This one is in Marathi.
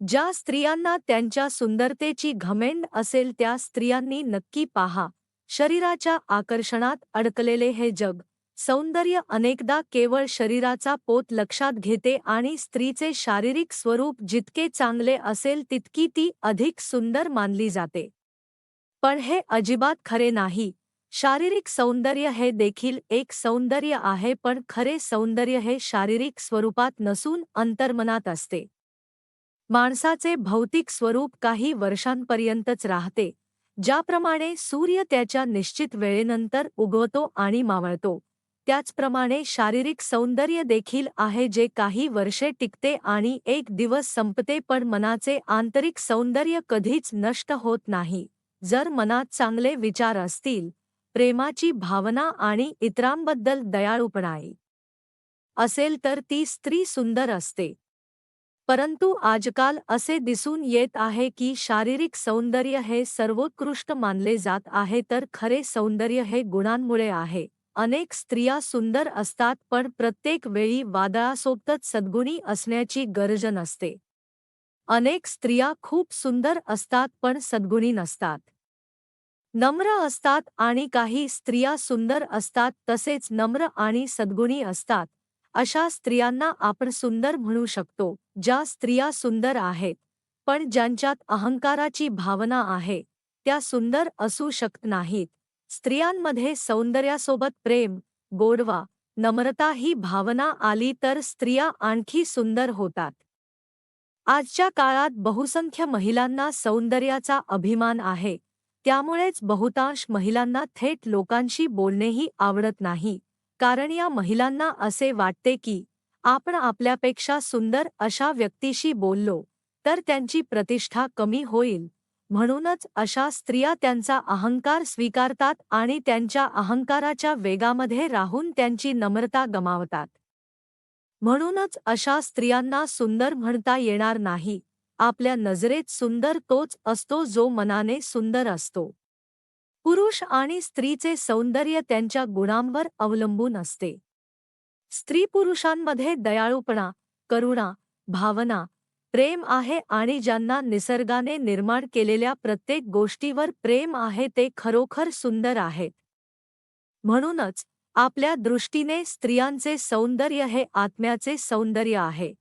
ज्या स्त्रियांना त्यांच्या सुंदरतेची घमेंड असेल त्या स्त्रियांनी नक्की पाहा. शरीराच्या आकर्षणात अडकलेले हे जग. सौंदर्य अनेकदा केवळ शरीराचा पोत लक्षात घेते आणि स्त्रीचे शारीरिक स्वरूप जितके चांगले असेल तितकी ती अधिक सुंदर मानली जाते. पण हे अजिबात खरे नाही. शारीरिक सौंदर्य हे देखील एक सौंदर्य आहे पण खरे सौंदर्य हे शारीरिक स्वरूपात नसून अंतर्मनात असते. माणसाचे भौतिक स्वरूप काही वर्षांपर्यंतच राहते ज्याप्रमाणे सूर्य त्याच्या निश्चित वेळेनंतर उगवतो आणि मावळतो. त्याचप्रमाणे शारीरिक सौंदर्य देखील आहे जे काही वर्षे टिकते आणि एक दिवस संपते पण मनाचे आंतरिक सौंदर्य कधीच नष्ट होत नाही. जर मनात चांगले विचार असतील प्रेमाची भावना आणि इतरांबद्दल दयाळूपणाई असेल तर ती स्त्री सुंदर असते. परंतु आजकाल असे दिसून येत आहे की शारीरिक सौंदर्य हे सर्वोत्कृष्ट मानले जात आहे तर खरे सौंदर्य हे गुणांमुळे आहे. अनेक स्त्रिया सुंदर असतात पण प्रत्येक वेळी वादळासोबतच सद्गुणी असण्याची गरज नसते. अनेक स्त्रिया खूप सुंदर असतात पण सद्गुणी नसतात. नम्र असतात आणि काही स्त्रिया सुंदर असतात तसेच नम्र आणि सद्गुणी असतात. अशा स्त्रियांना आपण सुंदर म्हणू शकतो ज्या स्त्रिया सुंदर आहेत पण ज्यांच्यात अहंकाराची भावना आहे त्या सुंदर असू शकत नाहीत. स्त्रियांमध्ये सौंदर्यासोबत प्रेम गोडवा नम्रता ही भावना आली तर स्त्रिया आणखी सुंदर होतात. आजच्या काळात बहुसंख्य महिलांना सौंदर्याचा अभिमान आहे त्यामुळेच बहुतांश महिलांना थेट लोकांशी बोलणेही आवडत नाही. कारण या महिलांना असे वाटते की आपण आपल्यापेक्षा सुंदर अशा व्यक्तीशी बोललो तर त्यांची प्रतिष्ठा कमी होईल. म्हणूनच अशा स्त्रिया त्यांचा अहंकार स्वीकारतात आणि त्यांच्या अहंकाराच्या वेगामध्ये राहून त्यांची नम्रता गमावतात. म्हणूनच अशा स्त्रियांना सुंदर म्हणता येणार नाही. आपल्या नजरेत सुंदर तोच असतो जो मनाने सुंदर असतो. पुरुष आणि स्त्रीचे सौंदर्य त्यांच्या गुणांवर अवलंबून असते. स्त्री पुरुषांमध्ये दयाळूपणा करुणा भावना प्रेम आहे आणि ज्यांना निसर्गाने निर्माण केलेल्या प्रत्येक गोष्टीवर प्रेम आहे ते खरोखर सुंदर आहेत. म्हणूनच आपल्या दृष्टीने स्त्रियांचे सौंदर्य हे आत्म्याचे सौंदर्य आहे.